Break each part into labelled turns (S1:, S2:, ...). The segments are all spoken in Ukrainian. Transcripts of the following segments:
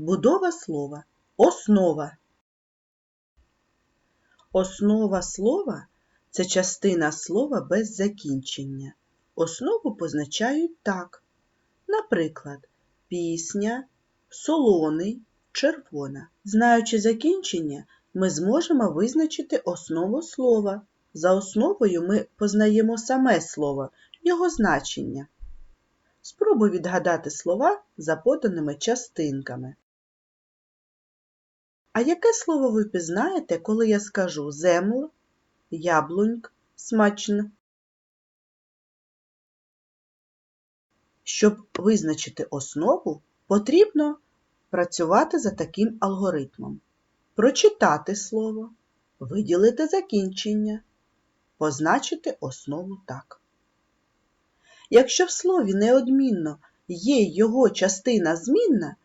S1: Будова слова. Основа. Основа слова це частина слова без закінчення. Основу позначають так. Наприклад, пісня, солоний, червона. Знаючи закінчення, ми зможемо визначити основу слова. За основою ми познаємо саме слово, його значення. Спробуй відгадати слова за поданими частинками. А яке слово ви пізнаєте, коли я скажу земл, яблуньк, смачн? Щоб визначити основу, потрібно працювати за таким алгоритмом. Прочитати слово, виділити закінчення, позначити основу так. Якщо в слові неодмінно є його частина змінна,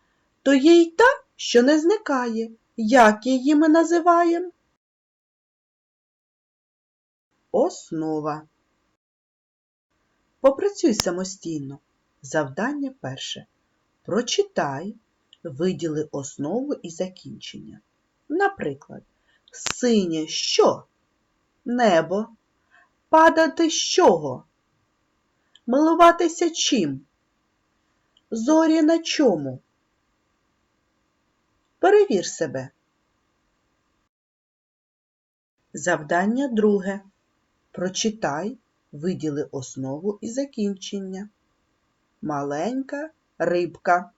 S1: то є й та, що не зникає. Як її ми називаємо? Основа. Попрацюй самостійно. Завдання перше. Прочитай, виділи основу і закінчення. Наприклад, синє що? Небо. Падати з чого? Милуватися чим? Зорі на чому? Перевір себе. Завдання друге. Прочитай, виділи основу і закінчення. Маленька рибка.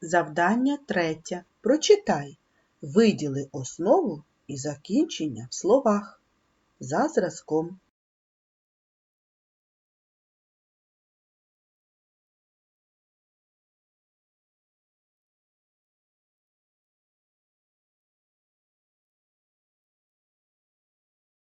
S1: Завдання третє. Прочитай, виділи основу і закінчення в словах за зразком.